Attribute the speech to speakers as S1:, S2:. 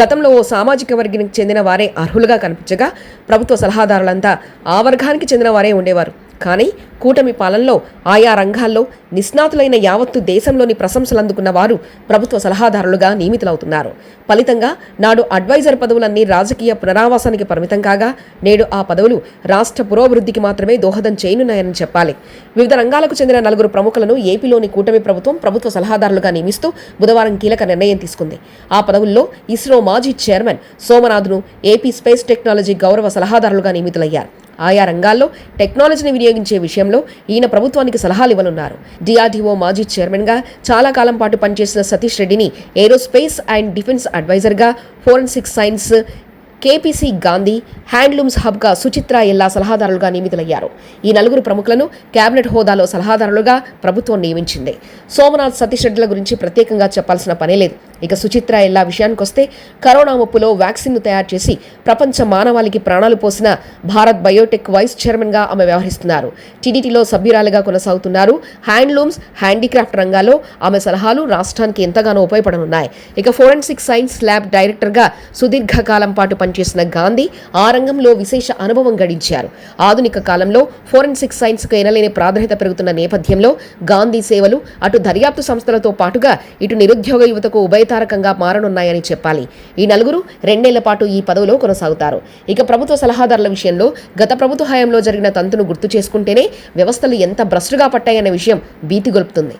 S1: గతంలో ఓ సామాజిక వర్గానికి చెందిన వారే అర్హులుగా కనిపించగా ప్రభుత్వ సలహాదారులంతా ఆ వర్గానికి చెందిన వారే ఉండేవారు. కానీ కూటమి పాలనలో ఆయా రంగాల్లో నిష్ణాతులైన యావత్తు దేశంలోని ప్రశంసలు అందుకున్న వారు ప్రభుత్వ సలహాదారులుగా నియమితులవుతున్నారు. ఫలితంగా నాడు అడ్వైజర్ పదవులన్నీ రాజకీయ పునరావాసానికి పరిమితం కాగా నేడు ఆ పదవులు రాష్ట్ర పురోభివృద్ధికి మాత్రమే దోహదం చేయనున్నాయని చెప్పాలి. వివిధ రంగాలకు చెందిన నలుగురు ప్రముఖులను ఏపీలోని కూటమి ప్రభుత్వం ప్రభుత్వ సలహాదారులుగా నియమిస్తూ బుధవారం కీలక నిర్ణయం తీసుకుంది. ఆ పదవుల్లో ఇస్రో మాజీ చైర్మన్ సోమనాథ్ను ఏపీ స్పేస్ టెక్నాలజీ గౌరవ సలహాదారులుగా నియమితులయ్యారు. ఆయా రంగాల్లో టెక్నాలజీని వినియోగించే విషయంలో ఈయన ప్రభుత్వానికి సలహాలు ఇవ్వనున్నారు. డిఆర్డీఓ మాజీ చైర్మన్గా చాలా కాలం పాటు పనిచేసిన సతీష్ రెడ్డిని aerospace and defence అడ్వైజర్గా forensic science KPC Gandhi handlooms హబ్గా సుచిత్ర ఎల్లా సలహాదారులుగా నియమితులయ్యారు. ఈ నలుగురు ప్రముఖులను కేబినెట్ హోదాలో సలహాదారులుగా ప్రభుత్వం నియమించింది. సోమనాథ్ సతీష్ రెడ్డిల గురించి ప్రత్యేకంగా చెప్పాల్సిన పనే లేదు. ఇక సుచిత్ర ఎల్లా విషయానికొస్తే కరోనా ముప్పులో వ్యాక్సిన్ను తయారు చేసి ప్రపంచ మానవాళికి ప్రాణాలు పోసిన భారత్ బయోటెక్ వైస్ చైర్మన్గా ఆమె వ్యవహరిస్తున్నారు. టీడీటీలో సభ్యురాలుగా కొనసాగుతున్నారు. హ్యాండ్లూమ్స్ హ్యాండీక్రాఫ్ట్ రంగాల్లో ఆమె సలహాలు రాష్ట్రానికి ఎంతగానో ఉపయోగపడనున్నాయి. ఇక ఫోరెన్సిక్ సైన్స్ ల్యాబ్ డైరెక్టర్గా సుదీర్ఘకాలం పాటు పనిచేసిన గాంధీ ఆ రంగంలో విశేష అనుభవం గడించారు. ఆధునిక కాలంలో ఫోరెన్సిక్ సైన్స్కు ఎనలేని ప్రాధాన్యత పెరుగుతున్న నేపథ్యంలో గాంధీ సేవలు అటు దర్యాప్తు సంస్థలతో పాటుగా ఇటు నిరుద్యోగ యువతకు ఉభయతారకంగా మారనున్నాయని చెప్పాలి. ఈ నలుగురు రెండేళ్ళ పాటు ఈ పదవిలో కొనసాగుతారు. ఇక ప్రభుత్వ సలహాదారుల విషయంలో గత ప్రభుత్వ హయాంలో జరిగిన తంతును గుర్తు చేసుకుంటేనే వ్యవస్థలు ఎంత భ్రష్టుగా పట్టాయన్న విషయం భీతి గొలుపుతుంది.